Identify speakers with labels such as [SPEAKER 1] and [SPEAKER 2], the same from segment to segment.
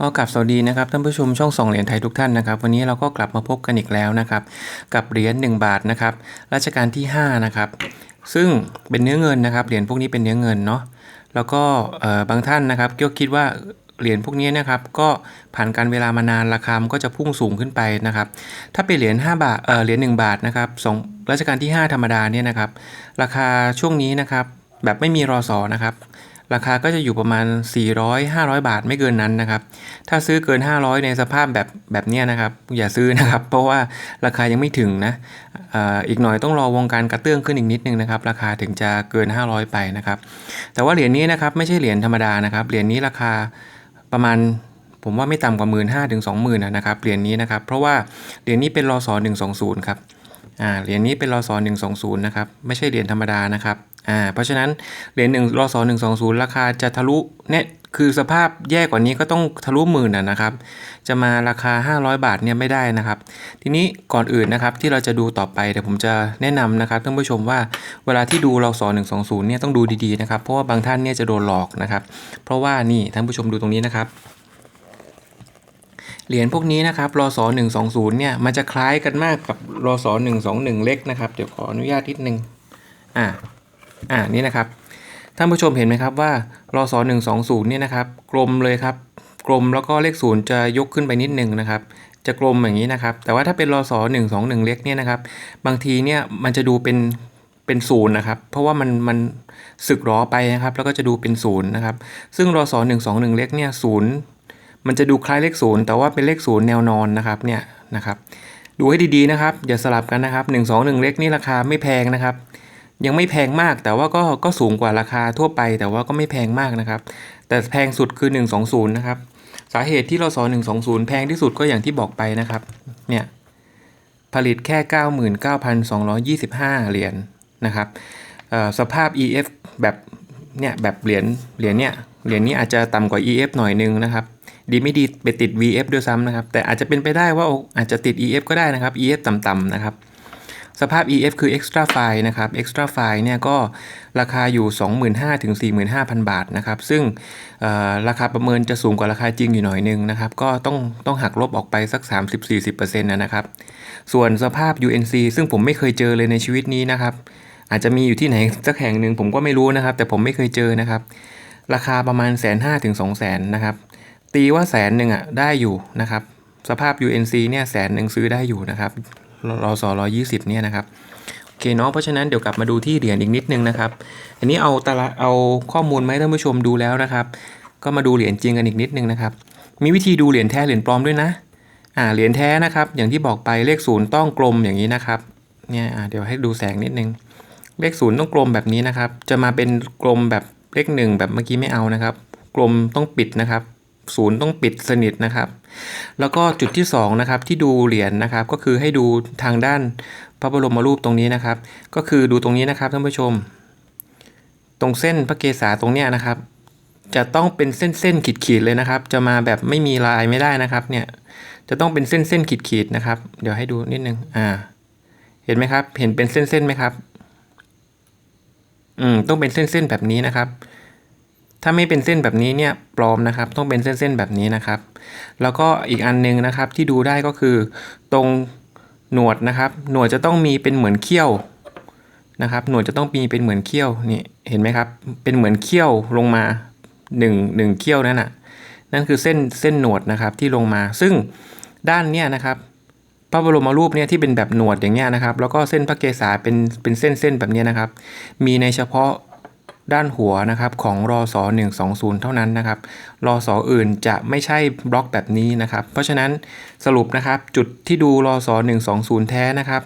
[SPEAKER 1] ก็กลับสวัสดีนะครับท่านผู้ชมช่องสองเหรียญไทยทุกท่านนะครับวันนี้เราก็กลับมาพบกันอีกแล้วนะครับกับเหรียญ1บาทนะครับรัชกาลที่5นะครับซึ่งเป็นเนื้อเงินนะครับเหรียญพวกนี้เป็นเนื้อเงินเนาะแล้วก็บางท่านนะครับก็คิดว่าเหรียญพวกนี้นะครับก็ผ่านการเวลามานานราคามันก็จะพุ่งสูงขึ้นไปนะครับถ้าเป็นเหรียญ5บาทเออเหรียญ1บาทนะครับสองรัชกาลที่ 5 ธรรมดาเนี่ยนะครับราคาช่วงนี้นะครับแบบไม่มีรอสอนะครับ ราคาก็จะอยู่ประมาณ 400-500 บาทไม่เกินนั้นนะครับ ถ้าซื้อเกิน 500 ในสภาพแบบแบบนี้นะครับ อย่าซื้อนะครับ เพราะว่าราคายังไม่ถึงนะอ่ออีกหน่อยต้องรอวงการกระเตื้องขึ้นอีกนิดนึงนะครับ ราคาถึงจะเกิน 500 ไปนะครับ แต่ว่าเหรียญนี้นะครับไม่ใช่เหรียญธรรมดานะครับ เหรียญนี้ราคาประมาณผมว่าไม่ต่ำกว่า 1 5ื่นถึง20,000นะครับเหรียญนี้นะครับ เพราะว่าเหรียญนี้เป็นรอสอ120 ครับอ่าเหรียญนี้เป็นรอสอ120 นะครับ ไม่ใช่เหรียญธรรมดานะครับ อ่าเพราะฉะนั้นเหรียญหนึ่งรอสอ120ราคาจะทะลุเนี่ยคือสภาพแย่กว่านี้ก็ต้องทะลุหมื่นนะนะครับ จะมาราคา 500 บาทเนี่ยไม่ได้นะครับ ทีนี้ก่อนอื่นนะครับที่เราจะดูต่อไปเดี๋ยวผมจะแนะนำนะครับท่านผู้ชมว่าเวลาที่ดูรอสอน120เนี่ยต้องดูดีๆนะครับเพราะว่าบางท่านเนี่ยจะโดนหลอกนะครับ เพราะว่านี่ท่านผู้ชมดูตรงนี้นะครับเหรียญพวกนี้นะครับรอสอ120เนี่ยมันจะคล้ายกันมากกับรอสอ121 เล็กนะครับเดี๋ยวขออนุญาตนิดนึงอ่า อ่านี่นะครับท่านผู้ชมเห็นไหมครับว่ารอสอ120เนี่ยนะครับกลมเลยครับกลมแล้วก็เลขศูนย์จะยกขึ้นไปนิดนึงนะครับ จะกลมอย่างนี้นะครับ แต่ว่าถ้าเป็นรอสอ121เล็กเนี่ยนะครับ บางทีเนี่ยมันจะดูเป็นเป็นศูนย์นะครับ เพราะว่ามันมันสึกหรอไปนะครับ แล้วก็จะดูเป็นศูนย์นะครับ ซึ่งรอสอ121เล็กเนี่ยศูนย์มันจะดูคล้ายเลขศูนย์แต่ว่าเป็นเลขศูนย์แนวนอนนะครับเนี่ยนะครับ ดูให้ดีๆนะครับ อย่าสลับกันนะครับ1 2 1เล็กนี่ราคาไม่แพงนะครับ ยังไม่แพงมากแต่ว่าก็ก็สูงกว่าราคาทั่วไป แต่ว่าก็ไม่แพงมากนะครับ แต่แพงสุดคือ 120 นะครับ สาเหตุที่เราสอน120 แพงที่สุดก็อย่างที่บอกไปนะครับ เนี่ย ผลิตแค่ 99,225 เหรียญนะครับสภาพ EF แบบเนี่ยแบบเหรียญเหรียญเนี่ยเหรียญนี้อาจจะต่ำกว่า EF หน่อยนึงนะครับ ดีไม่ดีไปติด VF ด้วยซ้ำนะครับ แต่อาจจะเป็นไปได้ว่าอาจจะติด EF ก็ได้นะครับ EF ต่ำๆนะครับ สภาพ EF คือ extra file นะครับ extra file เนี่ยก็ราคาอยู่ 25,000ถึง45,000 บาทนะครับ ซึ่งราคาประเมินจะสูงกว่าราคาจริงอยู่หน่อยนึงนะครับ ก็ต้องต้องหักลบออกไปสัก 30-40%นะนะครับ ส่วนสภาพ UNC ซึ่งผมไม่เคยเจอเลยในชีวิตนี้นะครับ อาจจะมีอยู่ที่ไหนสักแห่งหนึ่งผมก็ไม่รู้นะครับ แต่ผมไม่เคยเจอนะครับ ราคาประมาณแสนห้าถึงสองแสนนะครับ ตีว่าแสนหนึ่งอะได้อยู่นะครับ สภาพ UNC เนี่ยแสนหนึ่งซื้อได้อยู่นะครับ รอสอร้อยี่สิบเนี่ยนะครับโอเคเนาะเพราะฉะนั้นเดี๋ยวกลับมาดูที่เหรียญอีกนิดนึงนะครับ อันนี้เอาตาราเอาข้อมูลมาให้ท่านผู้ชมดูแล้วนะครับ ก็มาดูเหรียญจริงกันอีกนิดนึงนะครับ มีวิธีดูเหรียญแท้เหรียญปลอมด้วยนะอ่าเหรียญแท้นะครับ อย่างที่บอกไปเลขศูนย์ต้องกลมอย่างนี้นะครับเนี่ยเดี๋ยวให้ดูแสงนิดนึง เลขศูนย์ต้องกลมแบบนี้นะครับ จะมาเป็นกลมแบบเลขหนึ่งแบบเมื่อกี้ไม่เอานะครับ กลมต้องปิดนะครับ ศูนย์ต้องปิดสนิทนะครับ แล้วก็จุดที่2นะครับที่ดูเหรียญนะครับ ก็คือให้ดูทางด้านพระบรมรูปตรงนี้นะครับ ก็คือดูตรงนี้นะครับท่านผู้ชม ตรงเส้นพระเกศาตรงเนี้ยนะครับ จะต้องเป็นเส้นเส้นขีดขีดๆเลยนะครับ จะมาแบบไม่มีลายไม่ได้นะครับ เนี่ยจะต้องเป็นเส้นเส้นขีดขีดๆนะครับ เดี๋ยวให้ดูนิดนึงอ่า เห็นไหมครับ เห็นเป็นเส้นเส้นๆไหมครับ อืมต้องเป็นเส้นเส้นๆแบบนี้นะครับ ถ้าไม่เป็นเส้นแบบนี้เนี่ยปลอมนะครับ ต้องเป็นเส้นๆแบบนี้นะครับ แล้วก็อีกอันหนึงนะครับที่ดูได้ก็คือ ตรงหนวดนะครับ หนวดจะต้องมีเป็นเหมือนเขี้ยวนะครับ หนวดจะต้องมีเป็นเหมือนเขี้ยวนี่เห็นไหมครับ เป็นเหมือนเขี้ยวลงมาหนึ่งหนึ่งเขี้ยวนั่นน่ะนั่นคือเส้นเส้นหนวดนะครับที่ลงมา ซึ่งด้านเนี้ยนะครับพระบรมรูปเนี่ยที่เป็นแบบหนวดอย่างเงี้ยนะครับ แล้วก็เส้นพระเกศาเป็นเป็นเส้นเส้นแบบนี้นะครับ มีในเฉพาะ ด้านหัวนะครับของรอสอ120 เท่านั้นนะครับรอสออื่นจะไม่ใช่บล็อกแบบนี้นะครับ เพราะฉะนั้นสรุปนะครับจุดที่ดูรอสอ120 แท้นะครับ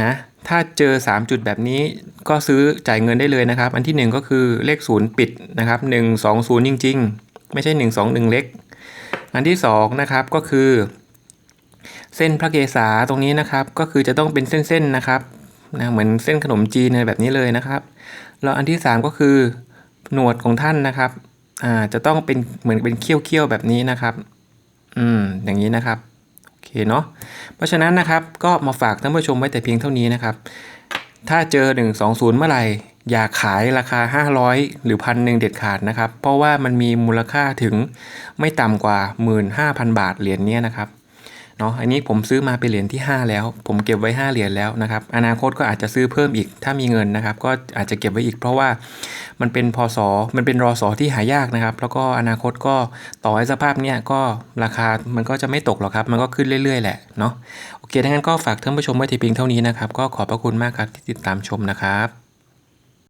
[SPEAKER 1] นะถ้าเจอ 3 จุดแบบนี้ก็ซื้อจ่ายเงินได้เลยนะครับ อันที่ 1 ก็คือเลข 0 ปิดนะครับ 120 จริง ๆ ไม่ใช่ 121 เล็ก อันที่ 2 นะครับก็คือ เส้นพระเกศาตรงนี้นะครับ ก็คือจะต้องเป็นเส้นๆนะครับนะเหมือนเส้นขนมจีนอะไรแบบนี้เลยนะครับ แล้วอันที่ 3 ก็คือหนวดของท่านนะครับอ่าจะต้องเป็นเหมือนเป็นเขี้ยวๆแบบนี้นะครับ อืมอย่างนี้นะครับโอเคเนาะเพราะฉะนั้นนะครับก็มาฝากท่านผู้ชมไว้แต่เพียงเท่านี้นะครับ ถ้าเจอ 120 เมื่อไหร่อย่าขายราคา 500 หรือพันหนึ่งเด็ดขาดนะครับ เพราะว่ามันมีมูลค่าถึงไม่ต่ำกว่า 15,000 บาทเหรียญเนี้นะครับ เนาะอันนี้ผมซื้อมาเป็นเหรียญที่ 5 แล้ว ผมเก็บไว้ 5 เหรียญแล้วนะครับอนาคตก็อาจจะซื้อเพิ่มอีกถ้ามีเงินนะครับ ก็อาจจะเก็บไว้อีก เพราะว่ามันเป็นพศมันเป็นรอสอที่หายากนะครับ แล้วก็อนาคตก็ต่อให้สภาพเนี้ยก็ราคามันก็จะไม่ตกหรอกครับ มันก็ขึ้นเรื่อย ๆ แหละเนาะโอเคดังนั้นก็ฝากท่านผู้ชมไว้ที่เพียงเท่านี้นะครับ ก็ขอบพระคุณมากครับที่ติดตามชมนะครับ